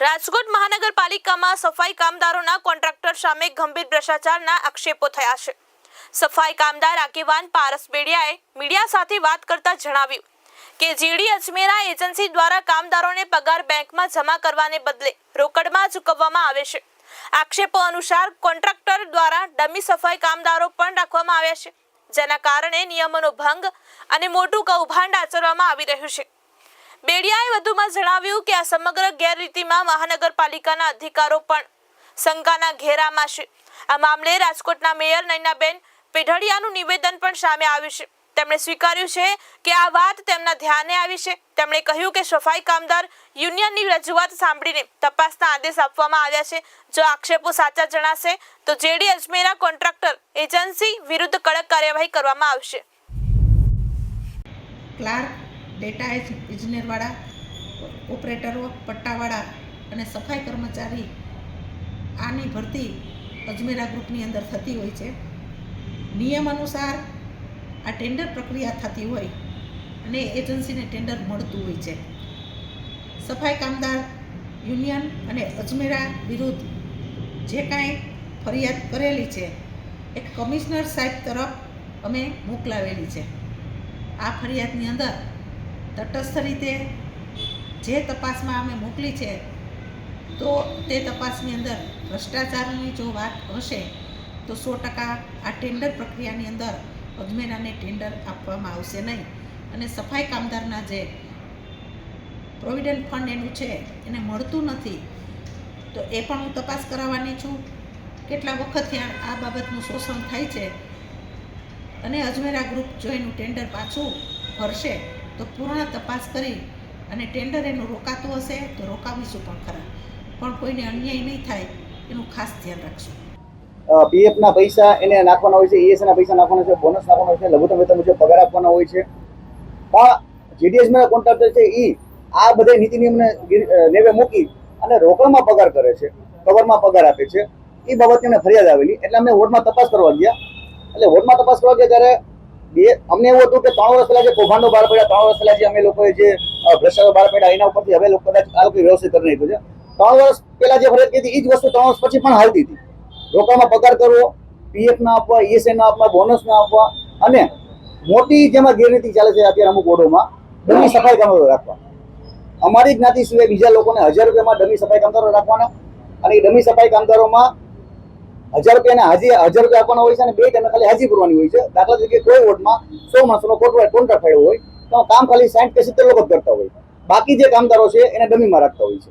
રાજકોટ મહાનગરપાલિકામાં સફાઈ કામદારોના કોન્ટ્રાક્ટર સામે ગંભીર ભ્રષ્ટાચારના આક્ષેપો થયા છે. સફાઈ કામદાર આગેવાન પારસ બેડિયાએ મીડિયા સાથે વાત કરતા જણાવ્યું કે જીડી અજમેરા એજન્સી દ્વારા કામદારોને પગાર બેંકમાં જમા કરવાને બદલે રોકડમાં ચૂકવવામાં આવે છે. આક્ષેપો અનુસાર કોન્ટ્રાક્ટર દ્વારા ડમી સફાઈ કામદારો પણ રાખવામાં આવ્યા છે, જેના કારણે નિયમોનો ભંગ અને મોટું કૌભાંડ આચરવામાં આવી રહ્યું છે. બેડિયાએ વધુમાં જણાવ્યું કે આ સમગ્ર ગેરરીતિમાં મહાનગરપાલિકાના અધિકારો પણ શંકાના ઘેરામાં છે. આ મામલે રાજકોટના મેયર નૈનાબેન પેઢડિયાનું નિવેદન પણ સામે આવ્યું છે. તેમણે સ્વીકાર્યું છે કે આ વાત તેમના ધ્યાને આવી છે. તેમણે કહ્યું કે સફાઈ કામદાર યુનિયનની રજૂઆત સાંભળીને તપાસના આદેશ આપવામાં આવ્યા છે. જો આક્ષેપો સાચા જણાશે, તો જેડી અજમેરા કોન્ટ્રાક્ટર એજન્સી વિરુદ્ધ કડક કાર્યવાહી કરવામાં આવશે. ક્લાર્ક ડેટા ઇજનેરવાળા, ઓપરેટરો, પટ્ટાવાળા અને સફાઈ કર્મચારી આની ભરતી અજમેરા ગ્રુપની અંદર થતી હોય છે. નિયમ અનુસાર આ ટેન્ડર પ્રક્રિયા થતી હોય અને એજન્સીને ટેન્ડર મળતું હોય છે. સફાઈ કામદાર યુનિયન અને અજમેરા વિરુદ્ધ જે કાંઈ ફરિયાદ કરેલી છે એ કમિશનર સાહેબ તરફ અમે મોકલાવેલી છે. આ ફરિયાદની અંદર તટસ્થ રીતે જે તપાસમાં અમે મોકલી છે, તો તે તપાસની અંદર ભ્રષ્ટાચારની જો વાત હશે, તો સો ટકા આ ટેન્ડર પ્રક્રિયાની અંદર અજમેરાને ટેન્ડર આપવામાં આવશે નહીં. અને સફાઈ કામદારના જે પ્રોવિડન્ટ ફંડ એનું છે, એને મળતું નથી, તો એ પણ હું તપાસ કરાવવાની છું. કેટલા વખત ત્યાં આ બાબતનું શોષણ થાય છે, અને અજમેરા ગ્રુપ જો એનું ટેન્ડર પાછું ભરશે. તો પૂર્ણ તપાસ કરી અને ટેન્ડર એનું રોકાતું હશે તો રોકાવીશું પણ ખરા. પણ કોઈને અન્યાય નહીં થાય, એનું ખાસ ધ્યાન રાખશું. પીએફ ના પૈસા એને નાખવાના હોય છે ઈએસ ના પૈસા નાખવાના છે બોનસ નાખવાનો હોય છે, લઘુત્તમ વેતન મુજબ પગાર આપવાનો હોય છે. પણ જીડીએસ ના કોન્ટ્રાક્ટર છે એ આ બધા નીતિ નિયમને લેવે મૂકી અને રોકડમાં પગાર કરે છે કવરમાં પગાર આપે છે. એ બાબતે અમને ફરિયાદ આવેલી, એટલે અમે વોર્ડમાં તપાસ કરવા ગયા. એટલે વોર્ડમાં તપાસ કરવા ગયા ત્યારે બે અમને એવું હતું કે ત્રણ વર્ષ પહેલા જે કૌભાંડો બહાર પડ્યા, ત્રણ વર્ષ પહેલા જે અમે લોકોએ જે ભ્રષ્ટાચાર બહાર પડ્યા, એના ઉપરથી હવે લોકો કદાચ આ લોકો વ્યવસ્થિત કરી નાખ્યું છે. ત્રણ વર્ષ પહેલા જે ફરજ કીધી એ જ વસ્તુ ત્રણ વર્ષ પછી પણ હાલતી હતી. લોકોમાં પગાર કરવો પીએફ ના આપવા ઈએસઆઈ ના આપવા બોનસ ના આપવા, અને મોટી જેમાં ગેરરીતિ ચાલે છે અત્યારે અમુક બોર્ડોમાં ડમી સફાઈ કામદારો રાખવા. અમારી જ્ઞાતિ સિવાય બીજા લોકોને હજાર રૂપિયામાં ડમી સફાઈ કામદારો રાખવાના, અને એ ડમી સફાઈ કામદારોમાં હજાર રૂપિયાને હાજી હજાર રૂપિયા આપવાના હોય છે અને બે ટાઈમે ખાલી હાજી ભરવાની હોય છે. દાખલા તરીકે કોઈ વોર્ડમાં સો માણસોનો કોન્ટ્રાક્ટ કોન્ટ્રાક્ટ થયો હોય, તો કામ ખાલી સાઠ કે સિત્તેર લોકો કરતા હોય બાકી જે કામદારો છે એને ડમીમાં રાખતા હોય છે.